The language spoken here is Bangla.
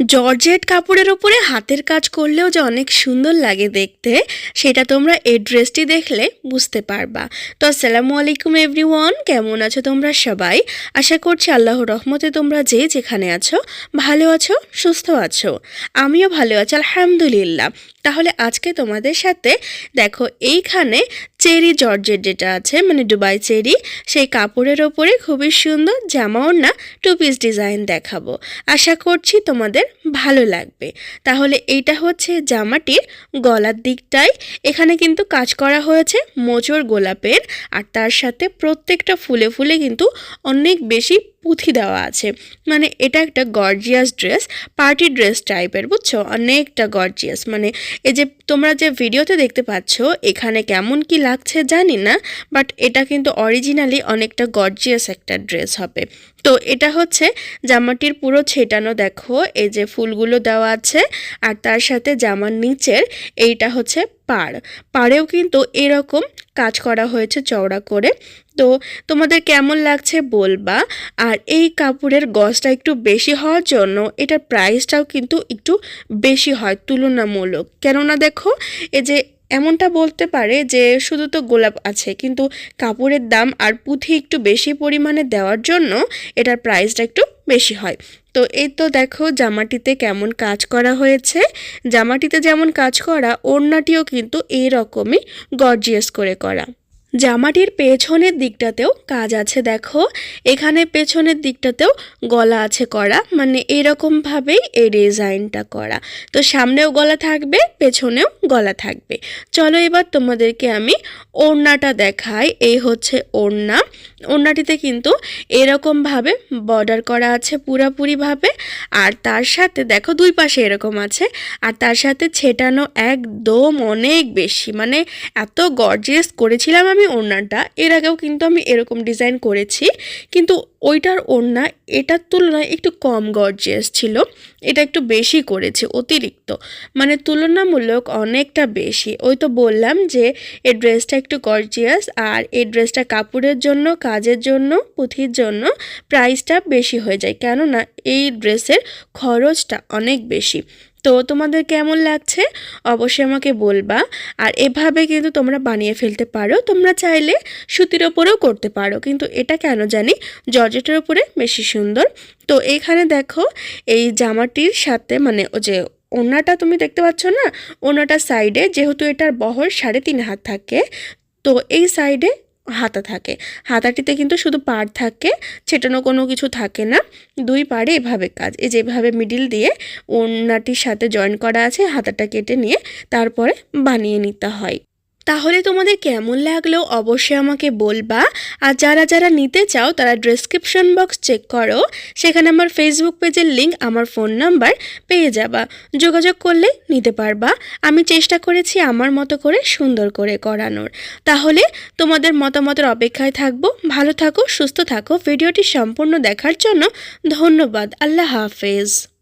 জর্জেট কাপড়ের ওপরে হাতের কাজ করলেও যে অনেক সুন্দর লাগে দেখতে, সেটা তোমরা এই ড্রেসটি দেখলে বুঝতে পারবা। তো আসসালামু আলাইকুম এভরিওয়ান, কেমন আছো তোমরা সবাই? আশা করছি আল্লাহ রহমতে তোমরা যে যেখানে আছো, ভালো আছো, সুস্থ আছো। আমিও ভালো আছি, আলহামদুলিল্লাহ। তাহলে আজকে তোমাদের সাথে দেখো, এইখানে চেরি জর্জের যেটা আছে মানে দুবাই চেরি, সেই কাপড়ের ওপরে খুবই সুন্দর জামা ওড়না টু পিস ডিজাইন দেখাবো। আশা করছি তোমাদের ভালো লাগবে। তাহলে এইটা হচ্ছে জামাটির গলার দিকটাই। এখানে কিন্তু কাজ করা হয়েছে মোচর গোলাপের, আর তার সাথে প্রত্যেকটা ফুলে ফুলে কিন্তু অনেক বেশি পুঁথি দেওয়া আছে। মানে এটা একটা গর্জিয়াস ড্রেস পার্টি ড্রেস টাইপের বুঝছ? অনেকটা গর্জিয়াস মানে এই যে তোমরা যে ভিডিওতে দেখতে পাচ্ছ, এখানে কেমন কি লাগছে জানি না বাট এটা কিন্তু অরিজিনালি অনেকটা গর্জিয়াস একটা ড্রেস হবে। তো এটা হচ্ছে জামাটির পুরো ছেটানো দেখো, এই যে ফুলগুলো দেওয়া আছে, আর তার সাথে জামার নিচের এইটা হচ্ছে পাড়। পাড়েও কিন্তু এরকম কাজ করা হয়েছে চওড়া করে। তো তোমাদের কেমন লাগছে বলবা, আর এই কাপড়ের গজটা একটু বেশি হওয়ার জন্য এটার প্রাইসটাও কিন্তু একটু বেশি হয়, তুলনামূলক। কেননা দেখো, এই যে এমনটা বলতে পারে যে শুধু তো গোলাপ আছে, কিন্তু কাপড়ের দাম আর পুঁথি একটু বেশি পরিমাণে দেওয়ার জন্য এটার প্রাইসটা একটু বেশি হয়। তো এই তো দেখো জামাটিতে কেমন কাজ করা হয়েছে। জামাটিতে যেমন কাজ করা, ওড়নাটিও কিন্তু এই রকমই গর্জিয়াস করে করা। জামাটির পেছনের দিকটাতেও কাজ আছে, দেখো। এখানে পেছনের দিকটাতেও গলা আছে করা মানে এরকমভাবেই এই ডিজাইনটা করা। তো সামনেও গলা থাকবে, পেছনেও গলা থাকবে। চলো এবার তোমাদেরকে আমি ওড়নাটা দেখাই। এই হচ্ছে ওড়না। ওড়নাটিতে কিন্তু এরকমভাবে বর্ডার করা আছে পুরাপুরিভাবে। আর তার সাথে, দেখো দুই পাশে এরকম আছে। আর তার সাথে ছেটানো একদম অনেক বেশি। মানে এত গর্জিয়াস করেছিলাম আমি ওড়নাটা এর আগেও কিন্তু আমি এরকম ডিজাইন করেছি। কিন্তু ওইটার ওড়না এটার তুলনায় একটু কম গর্জিয়াস ছিল। এটা একটু বেশি করেছে, অতিরিক্ত। মানে তুলনামূলক অনেকটা বেশি। ওই তো বললাম যে এই ড্রেসটা একটু গর্জিয়াস আর এই ড্রেসটা কাপড়ের জন্য, কাজের জন্য, পুঁথির জন্য প্রাইসটা বেশি হয়ে যায়। কেননা এই ড্রেসের খরচটা অনেক বেশি। তো তোমাদের কেমন লাগছে? অবশ্যই আমাকে বলবা। আর এভাবে কিন্তু তোমরা বানিয়ে ফেলতে পারো। তোমরা চাইলে সুতির ওপরেও করতে পারো। কিন্তু এটা কেন জানি জর্জেটের ওপরে বেশি সুন্দর। তো এখানে দেখো, এই জামাটির সাথে মানে ও যে ওনাটা তুমি দেখতে পাচ্ছ না ওনাটার সাইডে যেহেতু এটার বহর সাড়ে তিন হাত থাকে, তো এই সাইডে হাতা থাকে। হাতাটিতে কিন্তু শুধু পাড় থাকে, ছেটানো কোনো কিছু থাকে না। দুই পাড়ে এভাবে কাজ, এই যেভাবে মিডিল দিয়ে ওড়নাটির সাথে জয়েন করা আছে, হাতাটা কেটে নিয়ে তারপরে বানিয়ে নিতে হয়। তাহলে তোমাদের কেমন লাগল? অবশ্যই আমাকে বলবা। আর যারা যারা নিতে চাও, তারা ডেসক্রিপশন বক্স চেক করো। সেখানে আমার ফেসবুক পেজের লিঙ্ক আমার ফোন নাম্বার পেয়ে যাবা। যোগাযোগ করলে নিতে পারবা। আমি চেষ্টা করেছি আমার মতো করে সুন্দর করে করানোর। তাহলে তোমাদের মতামতের অপেক্ষায় থাকব। ভালো থাকো, সুস্থ থাকো। ভিডিওটি সম্পূর্ণ দেখার জন্য ধন্যবাদ। আল্লাহ হাফেজ।